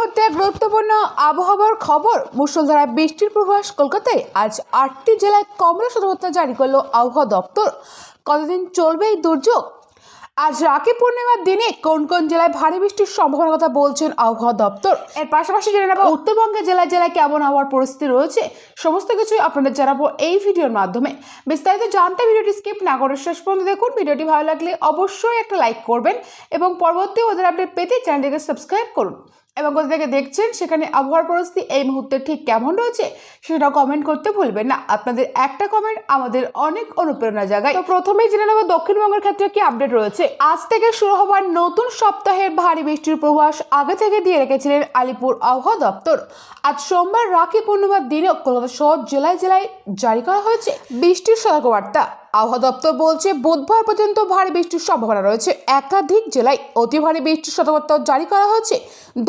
মুহূর্তে গুরুত্বপূর্ণ আবহাওয়ার খবর। মুষলধারায় বৃষ্টির পূর্বাস কলকাতায়। আজ আটটি জেলায় কমলা সতর্কতা জারি করল আবহাওয়া দপ্তর। কতদিন চলবে এই দুর্যোগ? আজ রাখি পূর্ণিমার দিনে কোন কোন জেলায় ভারী বৃষ্টির সম্ভাবনার কথা বলছেন আবহাওয়া দপ্তর? এর পাশাপাশি জেনে নেব উত্তরবঙ্গের জেলায় জেলায় কেমন আবহাওয়ার পরিস্থিতি রয়েছে। সমস্ত কিছুই আপনাদের জানাব এই ভিডিওর মাধ্যমে। বিস্তারিত জানতে ভিডিওটি স্কিপ না করে শেষ পর্যন্ত দেখুন। ভিডিওটি ভালো লাগলে অবশ্যই একটা লাইক করবেন এবং পরবর্তী ওদের আপডেট পেতে চ্যানেলটিকে সাবস্ক্রাইব করুন। এবং কোথা থেকে দেখছেন সেখানে আবহাওয়ার পরিস্থিতি এই মুহূর্তে ঠিক কেমন রয়েছে সেটা কমেন্ট করতে ভুলবেন না। আপনাদের একটা কমেন্ট আমাদের অনেক অনুপ্রেরণা জায়গায়। তো প্রথমেই জেনে নেব দক্ষিণবঙ্গের ক্ষেত্রে কি আপডেট রয়েছে। আজ থেকে শুরু হওয়ার নতুন সপ্তাহের ভারী বৃষ্টির প্রভাস আগে থেকে দিয়ে রেখেছিলেন আলিপুর আবহাওয়া দপ্তর। আজ সোমবার রাখি পূর্ণিমার দিনে কলকাতা সহ জেলায় জেলায় জারি করা হয়েছে বৃষ্টির সতর্কবার্তা। আবহাওয়া দপ্তর বলছে, বুধবার পর্যন্ত ভারী বৃষ্টির সম্ভাবনা রয়েছে। একাধিক জেলায় অতি ভারী বৃষ্টির সতর্কতা জারি করা হয়েছে।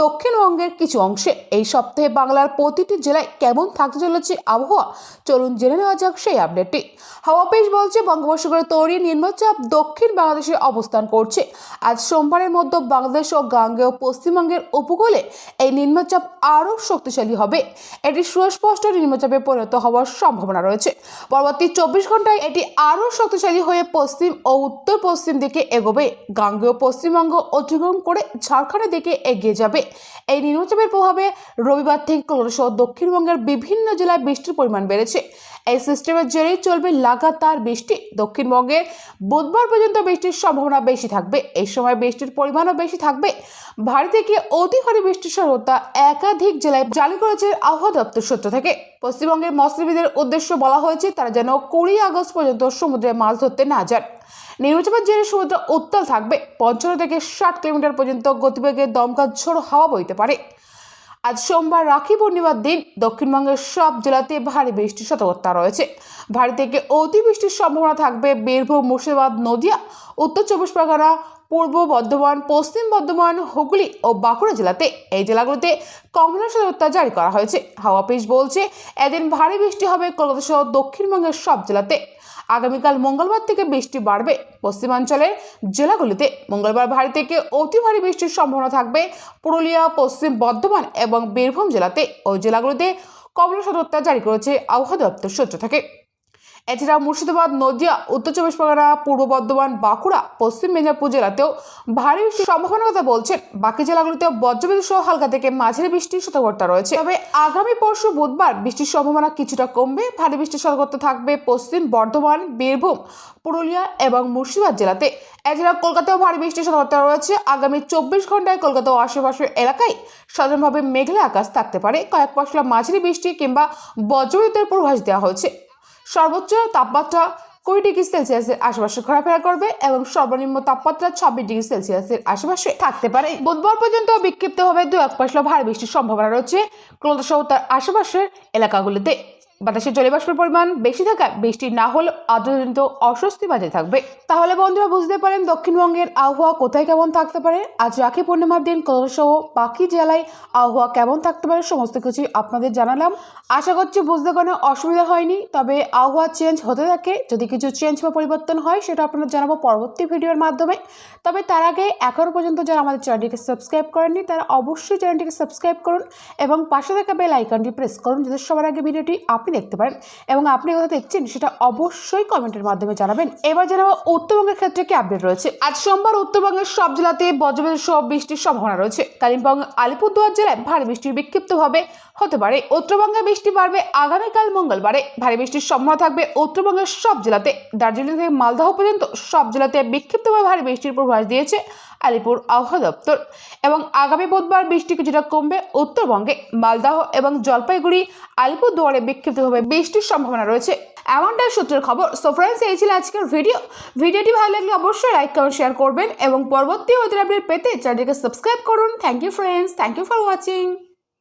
দক্ষিণবঙ্গের কিছু অংশে এই সপ্তাহে বাংলার প্রতিটি জেলায় কেমন থাকতে চলেছে আবহাওয়া? চলুন জেনে নেওয়া যাক সেই আপডেটটি। হাওয়া পেশ বলছে, বঙ্গোপসাগরে তৈরি, নিম্নচাপ, দক্ষিণ বাংলাদেশে অবস্থান করছে। আজ সোমবারের মধ্যে বাংলাদেশ ও গাঙ্গেয় পশ্চিমবঙ্গের উপকূলে এই নিম্নচাপ আরও শক্তিশালী হবে। এটি সুস্পষ্ট নিম্নচাপে পরিণত হওয়ার সম্ভাবনা রয়েছে। পরবর্তী চব্বিশ ঘন্টায় এটি আরও শক্তিশালী হয়ে পশ্চিম ও উত্তর পশ্চিম দিকে এগোবে। গাঙ্গেয় পশ্চিমবঙ্গ অতিক্রম করে ঝাড়খণ্ডের দিকে এগিয়ে যাবে। এই নিম্নচাপের প্রভাবে রবিবার থেকে কলকাতা দক্ষিণবঙ্গের বিভিন্ন জেলায় বৃষ্টির পরিমাণ বেড়েছে। এই সিস্টেমের জেরেই চলবে লাগাতার বৃষ্টি। দক্ষিণবঙ্গে বুধবার পর্যন্ত বৃষ্টির সম্ভাবনা বেশি থাকবে। এই সময় বৃষ্টির পরিমাণও বেশি থাকবে। ভারী থেকে অতি ভারী বৃষ্টির সর্বতা একাধিক জেলায় জারি করেছে আবহাওয়া দপ্তর সূত্র থেকে। পশ্চিমবঙ্গের মৎস্যজীবীদের উদ্দেশ্য বলা হয়েছে, তারা যেন কুড়ি আগস্ট পর্যন্ত সমুদ্রে মাছ ধরতে না যান। নিম্নচাপের জেরে সমুদ্র উত্তাল থাকবে। পঞ্চান্ন থেকে ষাট কিলোমিটার পর্যন্ত গতিবেগে দমকা ঝোড়ো হাওয়া বইতে পারে। আজ সোমবার রাখি পূর্ণিমার দিন দক্ষিণবঙ্গের সব জেলাতে ভারী বৃষ্টির সতর্কতা রয়েছে। ভারী থেকে অতিবৃষ্টির সম্ভাবনা থাকবে বীরভূম, মুর্শিদাবাদ, নদিয়া, উত্তর চব্বিশ পরগনা পূর্ব বর্ধমান, পশ্চিম বর্ধমান, হুগলি ও বাঁকুড়া জেলাতে এই জেলাগুলোতে কমলা সতর্কতা জারি করা হয়েছে। হাওয়া পিস বলছে, এদিন ভারী বৃষ্টি হবে কলকাতা সহ দক্ষিণবঙ্গের সব জেলাতে। আগামীকাল মঙ্গলবার থেকে বৃষ্টি বাড়বে। পশ্চিমাঞ্চলের জেলাগুলিতে মঙ্গলবার ভারী থেকে অতি ভারী বৃষ্টির সম্ভাবনা থাকবে। পুরুলিয়া, পশ্চিম বর্ধমান এবং বীরভূম জেলাতে ওই জেলাগুলিতে কমলা সতর্কতা জারি করেছে। আবহাওয়া দপ্তর সূত্র থেকে। এছাড়া মুর্শিদাবাদ, নদিয়া, উত্তর চব্বিশ পরগনা, পূর্ব বর্ধমান, বাঁকুড়া, পশ্চিম মেদিনীপুর জেলাতেও ভারী বৃষ্টির সম্ভাবনার কথা বলছেন। বাকি জেলাগুলিতেও বজ্রবিদ্যুৎ সহ হালকা থেকে মাঝারি বৃষ্টির সতর্কতা রয়েছে। তবে আগামী পরশু বুধবার বৃষ্টির সম্ভাবনা কিছুটা কমবে। ভারী বৃষ্টির সতর্কতা থাকবে পশ্চিম বর্ধমান, বীরভূম, পুরুলিয়া এবং মুর্শিদাবাদ জেলাতে। এছাড়া কলকাতাও ভারী বৃষ্টির সতর্কতা রয়েছে। আগামী চব্বিশ ঘন্টায় কলকাতা ও আশেপাশের এলাকায় সাধারণভাবে মেঘলা আকাশ থাকতে পারে। কয়েক পশলা মাঝারি বৃষ্টি কিংবা বজ্রবিদ্যুতের পূর্বাভাস দেওয়া হয়েছে। সর্বোচ্চ তাপমাত্রা কুড়ি ডিগ্রি সেলসিয়াসের আশেপাশে ঘোরাফেরা করবে এবং সর্বনিম্ন তাপমাত্রা ছাব্বিশ ডিগ্রি সেলসিয়াসের আশেপাশে থাকতে পারে। বুধবার পর্যন্ত বিক্ষিপ্তভাবে দু এক পাশলা ভারী বৃষ্টির সম্ভাবনা রয়েছে। কলকাতা সহ তার আশেপাশের এলাকাগুলিতে। বাতাসে জলীয়বাষ্পের পরিমাণ বেশি থাকায় বৃষ্টি না হলেও আদ্রজনিত অস্বস্তি বাজে থাকবে। তাহলে বন্ধুরা বুঝতে পারেন দক্ষিণবঙ্গের আবহাওয়া কোথায় কেমন থাকতে পারে। আজ রাখি পূর্ণিমার দিন, কলকাতা সহ বাকি জেলায় আবহাওয়া কেমন থাকতে পারে সমস্ত কিছুই আপনাদের জানালাম। আশা করছি বুঝতে কোনো অসুবিধা হয়নি, তবে আবহাওয়া চেঞ্জ হতে থাকে। যদি কিছু চেঞ্জ বা পরিবর্তন হয়, সেটা আপনাদের জানাব পরবর্তী ভিডিওর মাধ্যমে। তবে তার আগে এখনও পর্যন্ত যারা আমাদের চ্যানেলটিকে সাবস্ক্রাইব করেননি, তারা অবশ্যই চ্যানেলটিকে সাবস্ক্রাইব করুন এবং পাশে থাকা বেল আইকনটি প্রেস করুন, যাতে সবার আগে ভিডিওটি আপনি দেখতে পারেন এবং আপনি কোথাও দেখছেন সেটা অবশ্যই কমেন্টের মাধ্যমে জানাবেন। এবার জানাব উত্তরবঙ্গের ক্ষেত্রে কি আপডেট রয়েছে। আজ সোমবার উত্তরবঙ্গের সব জেলাতে বজ্রবিদ্যুৎ সহ বৃষ্টির সম্ভাবনা রয়েছে। কালিম্পং, আলিপুরদুয়ার জেলায় ভারী বৃষ্টির বিক্ষিপ্তভাবে হতে পারে। উত্তরবঙ্গে বৃষ্টি বাড়বে আগামীকাল মঙ্গলবারে। ভারী বৃষ্টির সম্ভাবনা থাকবে উত্তরবঙ্গের সব জেলাতে। দার্জিলিং থেকে মালদহ পর্যন্ত সব জেলাতে বিক্ষিপ্তভাবে ভারী বৃষ্টির পূর্বাভাস দিয়েছে। আলিপুর আবহাওয়া দপ্তর। এবং আগামী বুধবার বৃষ্টি কিছুটা কমবে উত্তরবঙ্গে। মালদাহ এবং জলপাইগুড়ি আলিপুরদুয়ারে বিক্ষিপ্তভাবে বৃষ্টির সম্ভাবনা রয়েছে। এমনটাই সূত্রের খবর। সো ফ্রেন্ডস এই ছিল আজকের ভিডিও। ভিডিওটি ভালো লাগলে অবশ্যই লাইক কমেন্ট শেয়ার করবেন এবং পরবর্তী ওদের আপডেট পেতে চ্যানেলকে সাবস্ক্রাইব করুন। Thank you friends thank you for watching